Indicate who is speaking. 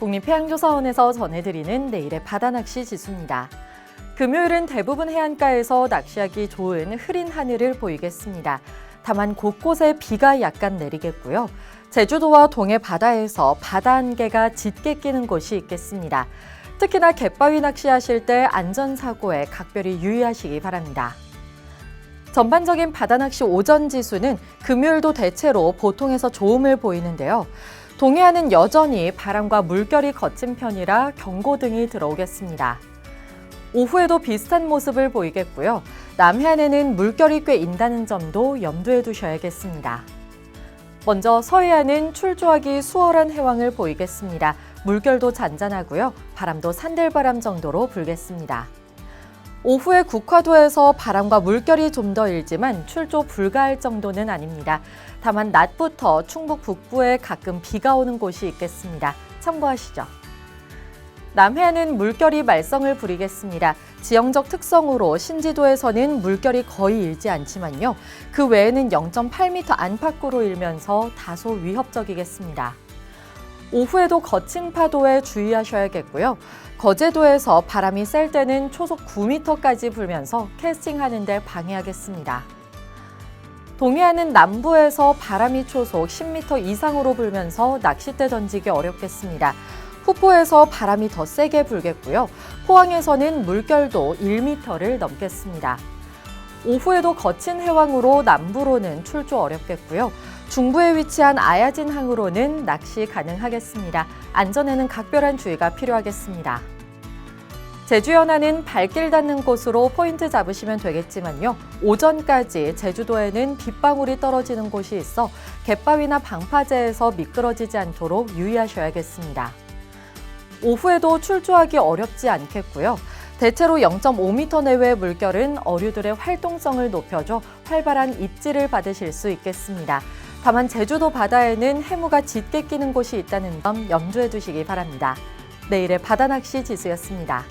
Speaker 1: 국립해양조사원에서 전해드리는 내일의 바다 낚시 지수입니다. 금요일은 대부분 해안가에서 낚시하기 좋은 흐린 하늘을 보이겠습니다. 다만 곳곳에 비가 약간 내리겠고요. 제주도와 동해 바다에서 바다 안개가 짙게 끼는 곳이 있겠습니다. 특히나 갯바위 낚시하실 때 안전사고에 각별히 유의하시기 바랍니다. 전반적인 바다 낚시 오전 지수는 금요일도 대체로 보통에서 좋음을 보이는데요. 동해안은 여전히 바람과 물결이 거친 편이라 경고등이 들어오겠습니다. 오후에도 비슷한 모습을 보이겠고요. 남해안에는 물결이 꽤 인다는 점도 염두에 두셔야겠습니다. 먼저 서해안은 출조하기 수월한 해왕을 보이겠습니다. 물결도 잔잔하고요. 바람도 산들바람 정도로 불겠습니다. 오후에 국화도에서 바람과 물결이 좀 더 일지만 출조 불가할 정도는 아닙니다. 다만 낮부터 충북 북부에 가끔 비가 오는 곳이 있겠습니다. 참고하시죠. 남해안은 물결이 말썽을 부리겠습니다. 지형적 특성으로 신지도에서는 물결이 거의 일지 않지만요. 그 외에는 0.8m 안팎으로 일면서 다소 위협적이겠습니다. 오후에도 거친 파도에 주의하셔야겠고요. 거제도에서 바람이 셀 때는 초속 9m까지 불면서 캐스팅하는 데 방해하겠습니다. 동해안은 남부에서 바람이 초속 10m 이상으로 불면서 낚싯대 던지기 어렵겠습니다. 후포에서 바람이 더 세게 불겠고요. 포항에서는 물결도 1m를 넘겠습니다. 오후에도 거친 해왕으로 남부로는 출조 어렵겠고요. 중부에 위치한 아야진 항으로는 낚시 가능하겠습니다. 안전에는 각별한 주의가 필요하겠습니다. 제주 연안은 발길 닿는 곳으로 포인트 잡으시면 되겠지만요. 오전까지 제주도에는 빗방울이 떨어지는 곳이 있어 갯바위나 방파제에서 미끄러지지 않도록 유의하셔야겠습니다. 오후에도 출조하기 어렵지 않겠고요. 대체로 0.5m 내외의 물결은 어류들의 활동성을 높여줘 활발한 입질을 받으실 수 있겠습니다. 다만 제주도 바다에는 해무가 짙게 끼는 곳이 있다는 점 염두에 두시기 바랍니다. 내일의 바다낚시 지수였습니다.